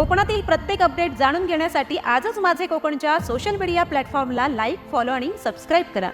कोकणातील प्रत्येक अपडेट जाणून घेण्यासाठी आजच माझे कोकणच्या सोशल मीडिया प्लॅटफॉर्मला लाईक फॉलो आणि सबस्क्राईब करा.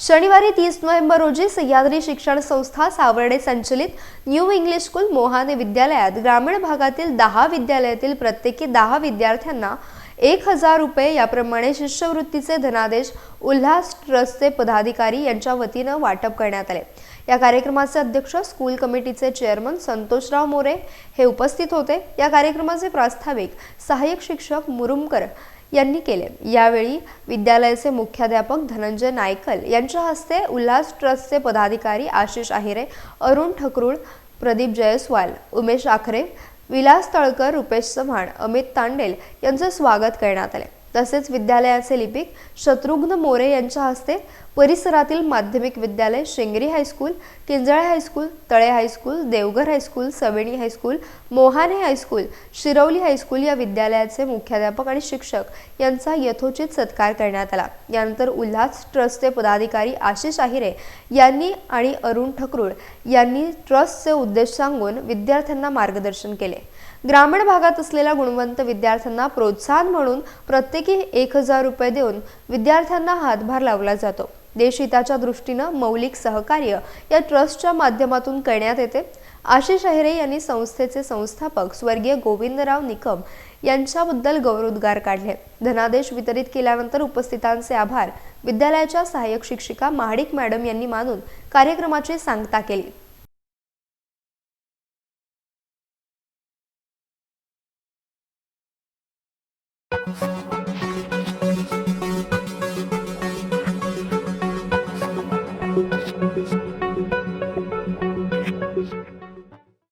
शनिवारी तीस नोव्हेंबर रोजी सह्याद्री शिक्षण संस्था सावर्डे संचलित न्यू इंग्लिश स्कूल मोहाने विद्यालयात ग्रामीण भागातील दहा विद्यालयातील प्रत्येकी दहा विद्यार्थ्यांना एक हजार रुपये याप्रमाणे शिष्यवृत्तीचे धनादेश उल्हास ट्रस्टचे पदाधिकारी यांच्या वतीनं वाटप करण्यात आले. या कार्यक्रमाचे अध्यक्ष स्कूल कमिटीचे चेअरमन संतोषराव मोरे हे उपस्थित होते. या कार्यक्रमाचे प्रास्ताविक सहाय्यक शिक्षक मुरुमकर यांनी केले. यावेळी विद्यालयाचे मुख्याध्यापक धनंजय नायकल यांच्या हस्ते उल्हास ट्रस्टचे पदाधिकारी आशिष आहिरे अरुण ठकरूळ प्रदीप जयस्वाल उमेश आखरे विलास तळकर रुपेश चव्हाण अमित तांडेल यांचे स्वागत करण्यात आले तसेच विद्यालयाचे लिपिक शत्रुघ्न मोरे यांच्या हस्ते परिसरातील माध्यमिक विद्यालय Shengari high school Kinjale high school Tale high school Devghar high school Saveni high school Mohane high school Shirvali high school या विद्यालयाचे मुख्याध्यापक आणि शिक्षक यांचा यथोचित सत्कार करण्यात आला. यानंतर उल्हास ट्रस्टचे पदाधिकारी आशिष आहिरे यांनी आणि अरुण ठकरूळ यांनी ट्रस्टचे उद्देश सांगून विद्यार्थ्यांना मार्गदर्शन केले. ग्रामीण भागात असलेल्या गुणवंत विद्यार्थ्यांना प्रोत्साहन म्हणून प्रत्येकी एक हजार रुपये देऊन विद्यार्थ्यांना हातभार लावला जातो. देशहिताच्या दृष्टीनं मौलिक सहकार्य या ट्रस्टच्या माध्यमातून करण्यात येते. आशिष अहिरे यांनी संस्थेचे संस्थापक स्वर्गीय गोविंदराव निकम यांच्याबद्दल गौरवोद्गार काढले. धनादेश वितरित केल्यानंतर उपस्थितांचे आभार. विद्यालयाच्या सहाय्यक शिक्षिका महाडिक मॅडम यांनी मानून कार्यक्रमाची सांगता केली.